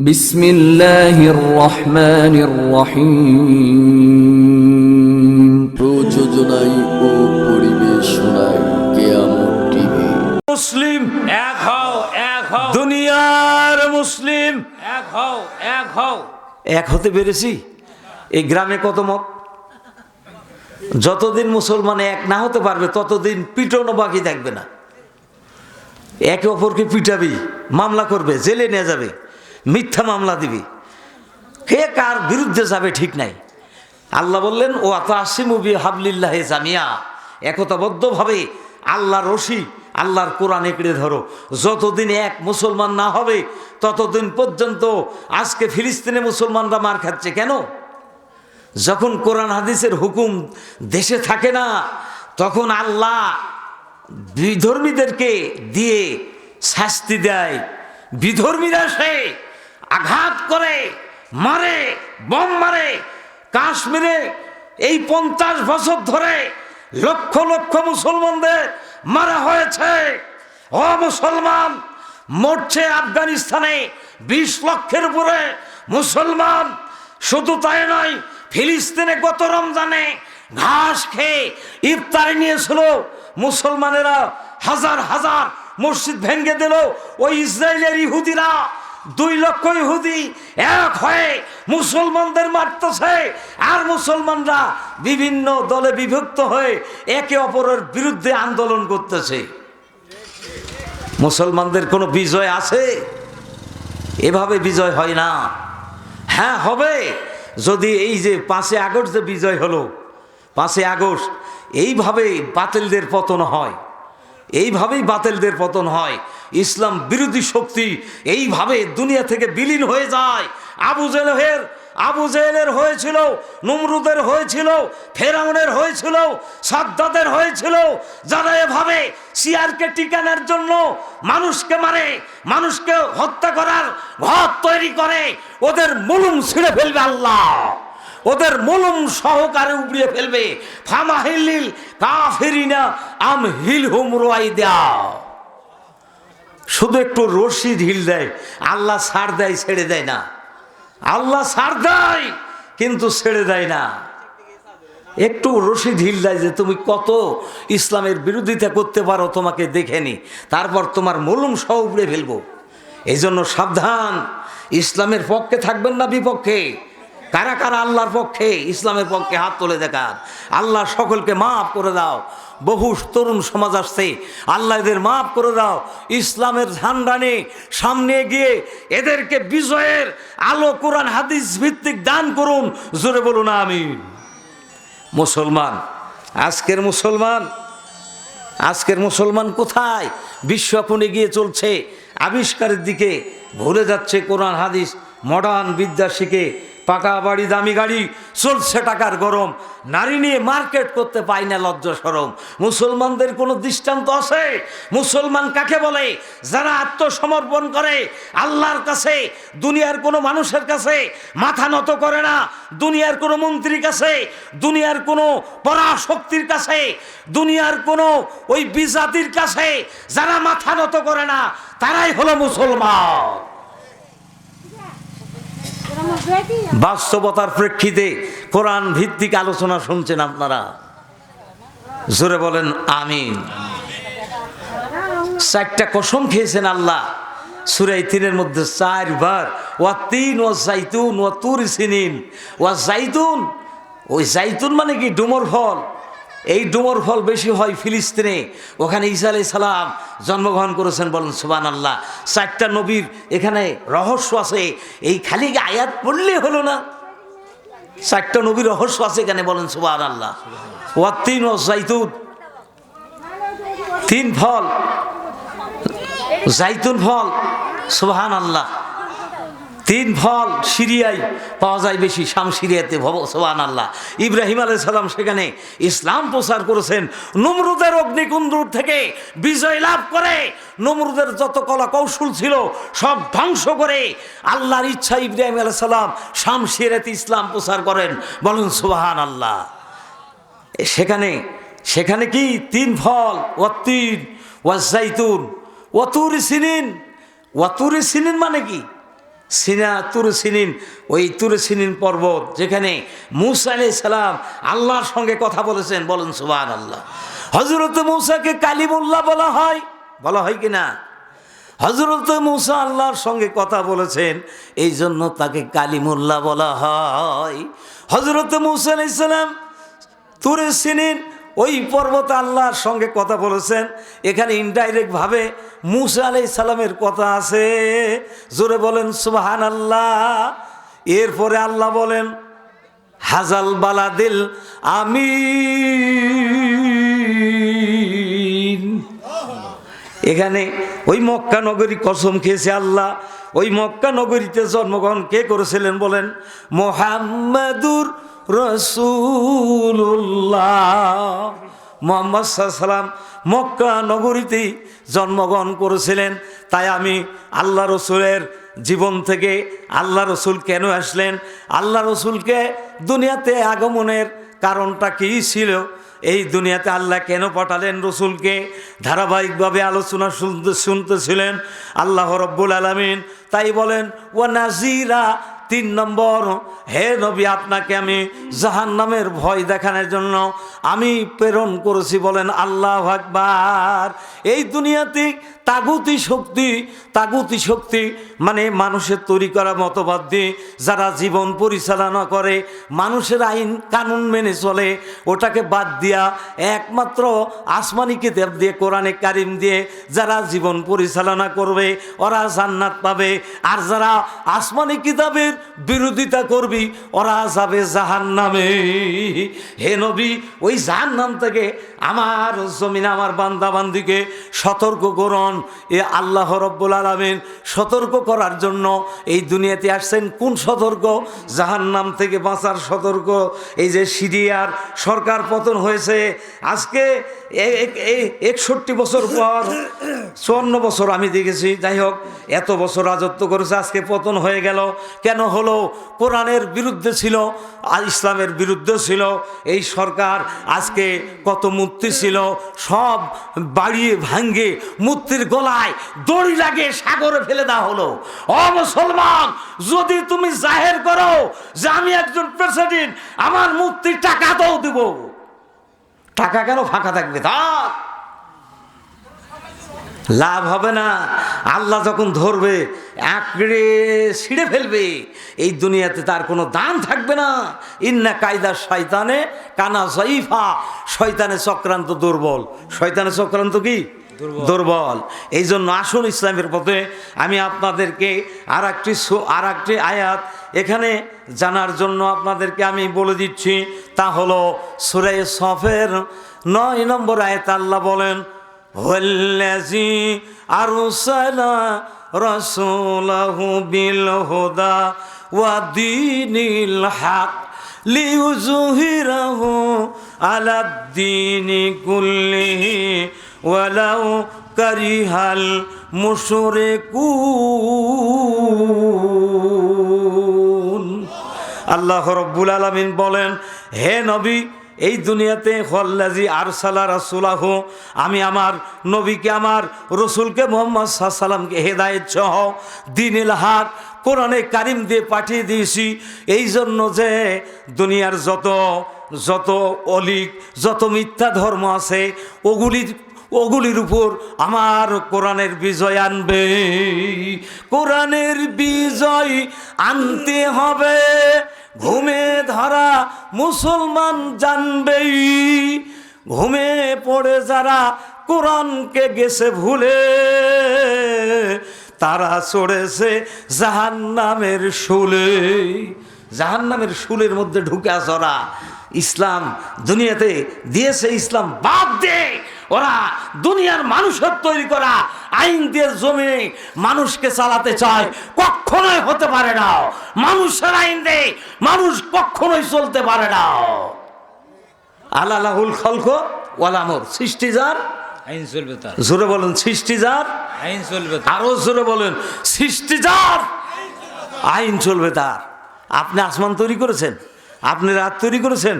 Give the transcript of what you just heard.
بسم الله الرحمن الرحيم প্রযোজনায় ও পরিবেশনায় কেয়ামত টিভি মুসলিম এক হও এক হও দুনিয়ার মুসলিম এক হও এক হও এক হতে পেরেছি এই গ্রামে কত মত যতদিন মুসলমান এক না হতে পারবে ততদিন পিটনও বাকি থাকবে না একে অপরকে পিটাবি মামলা করবে জেলে নিয়ে যাবে মিথ্যা মামলা দিবি। কে কার বিরুদ্ধে যাবে ঠিক নাই। আল্লাহ বললেন, ও আত আসিমুবি হাবলিল্লাহ জামিয়া। একতাবদ্ধভাবে আল্লাহর রশি, আল্লাহর কোরআন একড়ে ধরো। যতদিন এক মুসলমান না হবে, ততদিন পর্যন্ত আজকে ফিলিস্তিনে মুসলমানরা মার খাচ্ছে কেন? যখন কোরআন হাদিসের হুকুম দেশে থাকে না, তখন আল্লাহ বিধর্মীদেরকে দিয়ে শাস্তি দেয়। বিধর্মীরা সে আঘাত করে, মারে, বম মারে। কাশ্মীরে এই পঞ্চাশ বছর ধরে লক্ষ লক্ষ মুসলমানদের মারা হয়েছে। ও মুসলমান, মরছে আফগানিস্তানে বিশ লক্ষের উপরে মুসলমান। শুধু তাই নয়, ফিলিস্তিনে গত রমজানে ঘাস খেয়ে ইফতারি নিয়েছিল। মুসলমানেরা হাজার হাজার মসজিদ ভেঙ্গে দিল। ওই ইসরায়েলের ইহুদিরা দুই লক্ষ ইহুদি এক হয়ে মুসলমানদের মারতেছে, আর মুসলমানরা বিভিন্ন দলে বিভক্ত হয়ে একে অপরের বিরুদ্ধে আন্দোলন করতেছে। মুসলমানদের কোনো বিজয় আছে? এভাবে বিজয় হয় না। হ্যাঁ হবে। যদি এই যে পাঁচে আগস্ট যে বিজয় হলো পাঁচে আগস্ট এইভাবে বাতিলদের পতন হয়। এইভাবেই বাতিলদের পতন হয়। ইসলাম বিরোধী শক্তি এইভাবে দুনিয়া থেকে বিলীন হয়ে যায়। আবু জেলের আবু জেলের হয়েছিল, নমরুদের হয়েছিল, ফেরাউনের হয়েছিল, সাদ্দাদের হয়েছিল, যারা এভাবে সিয়ারকে টিকানোর জন্য মানুষকে মারে, মানুষকে হত্যা করার ঘর তৈরি করে, ওদের মুলুম ছিঁড়ে ফেলবে আল্লাহ। ওদের মুলুম সহকারে উবড়িয়ে ফেলবে। ফামাহিলিল কাফিরিনা আম হিল হুম রোয়াই দেয়া শুধু একটু রশি ঢিল দেয়, আল্লাহ ছাড় দেয়, ছেড়ে দেয় না। আল্লাহ ছাড় দেয়, কিন্তু ছেড়ে দেয় না। একটু রশি ঢিল দেয় যে তুমি কত ইসলামের বিরোধিতা করতে পারো তোমাকে দেখেনি তারপর তোমার মলুম সহ উপড়ে ফেলব। এই জন্য সাবধান, ইসলামের পক্ষে থাকবেন না বিপক্ষে। কারা কারা আল্লাহর পক্ষে, ইসলামের পক্ষে হাত তুলে দেখান। আল্লাহ সকলকে মাফ করে দাও। বহু তরুণ সমাজ আসছে। আল্লাহ এদের মাফ করে দাও। ইসলামের ঝান্ডানে সামনে গিয়ে এদেরকে বিজয়ের আলো, কোরআন, হাদিস ভিত্তিক দান করুন। জোরে বলুন আমি মুসলমান, আজকের মুসলমান আজকের মুসলমান কোথায়? বিশ্ব এখন এগিয়ে চলছে। আবিষ্কারের দিকে ভুলে যাচ্ছে কোরআন, হাদিস মডার্ন বিদ্যা শিখে। পাকা বাড়ি, দামি গাড়ি, চলছে টাকার গরম। নারী নিয়ে মার্কেট করতে পায় না লজ্জা সরম। মুসলমানদের কোনো দৃষ্টান্ত আছে? মুসলমান কাকে বলে? যারা আত্মসমর্পণ করে, আল্লাহর কাছে, দুনিয়ার কোনো মানুষের কাছে মাথা নত করে না, দুনিয়ার কোনো মন্ত্রীর কাছে, দুনিয়ার কোনো পরাশক্তির কাছে, দুনিয়ার কোনো ওই বিজাতির কাছে যারা মাথা নত করে না, তারাই হলো মুসলমান। বাস্তবতার প্রেক্ষিতে কোরআন ভিত্তিক আলোচনা শুনছেন আপনারা। জোরে বলেন, আমিন। চারটা কসম খেয়েছেন আল্লাহ। সুরাই তিনের মধ্যে চারবার, ওয়া তিন ও জাইতুন ও তুর সিনিন, ওয়া জাইতুন ওই জাইতুন মানে কি? ডুমর ফল। এই ডুমর ফল বেশি হয় ফিলিস্তিনে। ওখানে ঈসা আলাই সালাম জন্মগ্রহণ করেছেন বলেন সুবান আল্লাহ চারটা নবীর এখানে রহস্য আছে। এই খালি আয়াত পড়লে হলো না? চারটা নবীর রহস্য আছে এখানে বলেন সুবান আল্লাহ ওয়া তিন ও জাইতুন তিন ফল। জাইতুন ফল সুবহান আল্লাহ তিন ফল সিরিয়ায় পাওয়া যায় বেশি, শাম সিরিয়াতে, ভব সোহান আল্লাহ ইব্রাহিম আলাইসাল্লাম সেখানে ইসলাম প্রচার করেছেন। নমরুদের অগ্নিকুণ্ডুর থেকে বিজয় লাভ করে, নমরুদের যত কলা কৌশল ছিল সব ধ্বংস করে আল্লাহর ইচ্ছা ইব্রাহিম আলাইসাল্লাম শাম সিরিয়াতে ইসলাম প্রচার করেন। বলুন সোহান আল্লাহ সেখানে সেখানে কি তিন ফল? ওয়াতিন ওয়াজাইতুন ওয়াতুর সিনিন। ওয়াতুর সিনিন মানে কি? সিনা তুর সিনিন ওই তুর সিনিন পর্বত যেখানে মুসা আলাই সালাম আল্লাহর সঙ্গে কথা বলেছেন, বলেন সুবান আল্লাহ হজরত মুসাকে কালিমুল্লাহ বলা হয়। বলা হয় কি না? হজরত মুসা আল্লাহর সঙ্গে কথা বলেছেন এই জন্য তাকে কালিমুল্লাহ বলা হয়। হজরত মুসা আলাইসালাম তুরে সিনিন ওই পর্বত আল্লাহর সঙ্গে কথা বলেছেন। এখানে ইনডাইরেক্ট ভাবে মুসা আলাই সালামের কথা আছে। জোরে বলেন সুবাহান আল্লাহ এরপরে আল্লাহ বলেন, হাজাল বালাদিল আমি এখানে ওই মক্কা নগরী কসম খেয়েছে আল্লাহ। ওই মক্কা নগরীতে জন্মগ্রহণ কে করেছিলেন বলেন, মোহাম্মদুর রসুল্লাহ মোহাম্মদ সাল্লাম মক্কা নগরীতেই জন্মগ্রহণ করেছিলেন। তাই আমি আল্লাহ রসুলের জীবন থেকে আল্লাহ রসুল কেন আসলেন? আল্লাহ রসুলকে দুনিয়াতে আগমনের কারণটা কী ছিল? এই দুনিয়াতে আল্লাহ কেন পাঠালেন রসুলকে? ধারাবাহিকভাবে আলোচনা শুনতে শুনতেছিলেন আল্লাহ রব্বুল আলমিন। তাই বলেন ও নাজিরা তিন নম্বর, হে নবী, আপনাকে আমি জাহান নামের ভয় দেখানোর জন্য আমি প্রেরণ করেছি বলেন আল্লাহ আকবার। এই দুনিয়াতে তাগুতি শক্তি তাগুতি শক্তি মানে মানুষের তৈরি করা মতবাদ দিয়ে যারা জীবন পরিচালনা করে, মানুষের আইন কানুন মেনে চলে, ওটাকে বাদ দিয়া একমাত্র আসমানি কিতাব দিয়ে, কোরআনে কারিম দিয়ে যারা জীবন পরিচালনা করবে, ওরা জান্নাত পাবে। আর যারা আসমানি কিতাবের বিরোধিতা করবি, ওরা যাবে জাহান নামে হে নবী, ওই জাহান নাম থেকে আমার জমিন আমার বান্দা বান্দিকে সতর্ক করুন। এ আল্লাহ রব্বুল আলমিন সতর্ক করার জন্য এই দুনিয়াতে আসছেন। কোন সতর্ক? জাহান নাম থেকে বাঁচার সতর্ক। এই যে সিরিয়ার সরকার পতন হয়েছে, আজকে এই একষট্টি বছর পর চুয়ান্ন বছর আমি দেখেছি। যাই হোক, এত বছর রাজত্ব করেছে, আজকে পতন হয়ে গেল। কেন হলো? কোরআনের বিরুদ্ধে ছিল ইসলামের বিরুদ্ধে ছিল। এই সরকার আজকে কত মূর্তি ছিল, সব বাড়িয়ে ভাঙ্গে মূর্তির গলায় দড়ি লাগে সাগরে ফেলে দেওয়া হলো। অ মুসলমান, যদি তুমি জাহের করো যে আমি একজন প্রেসিডেন্ট, আমার মূর্তির টাকা দাও দিব। টাকা কেন ফাঁকা থাকবে? থাক লাভ হবে না। আল্লাহ যখন ধরবে একড়ে ছিঁড়ে ফেলবে। এই দুনিয়াতে তার কোনো দান থাকবে না। ইন্না কায়দা শয়তানে কানা জয়ীফা শয়তানে চক্রান্ত দুর্বল। শয়তানে চক্রান্ত কি? দুর্বল। এই জন্য আসুন ইসলামের পথে। আমি আপনাদেরকে আর একটি আর একটি আয়াত এখানে জানার জন্য আপনাদেরকে আমি বলে দিচ্ছি। তা হলো সুরে সফের নয় নম্বর আয়াত আল্লাহ বলেন হল্লাজি আরুসালা রসুলাহু ওয়ালাউ কারিহাল মুসরে আল্লাহ রব্বুল আলমিন বলেন, হে নবী, এই দুনিয়াতে হল্লাজি আরসালা রাসুলাহ, আমি আমার নবীকে, আমার রসুলকে মোহাম্মদ সাহা সাল্লামকে হেদায়ত সহ দিনিল হাত কোরআনে কারিম দিয়ে পাঠিয়ে দিয়েছি। এই জন্য যে দুনিয়ার যত যত অলিক, যত মিথ্যা ধর্ম আছে, ওগুলির ওগুলির উপর আমার কোরআনের বিজয় আনবে। কোরআনের বিজয় আনতে হবে। ঘুমে ধরা মুসলমান জানবেই। ঘুমে পড়ে যারা কোরআনকে গেছে ভুলে, তারা চড়েছে জাহান্নামের শুলে। জাহান্নামের শুলের মধ্যে ঢুকে আসরা ইসলাম দুনিয়াতে দিয়েছে, ইসলাম বাদ দে। ওরা দুনিয়ার মানুষের তৈরি করা আইন দিয়ে জমি মানুষকে চালাতে চায় কখনোই হতে পারে না। মানুষের আইন দে মানুষ কখনোই চলতে পারে না। আলালাহুল খলক ওয়ালামর সৃষ্টি যার? আইন চলবে তার। জোরে বলেন সৃষ্টি যার? আইন চলবে আরও জোরে বলেন সৃষ্টি যার? আইন চলবে তার। আপনি আসমান তৈরি করেছেন আপনি রাত তৈরি করেছেন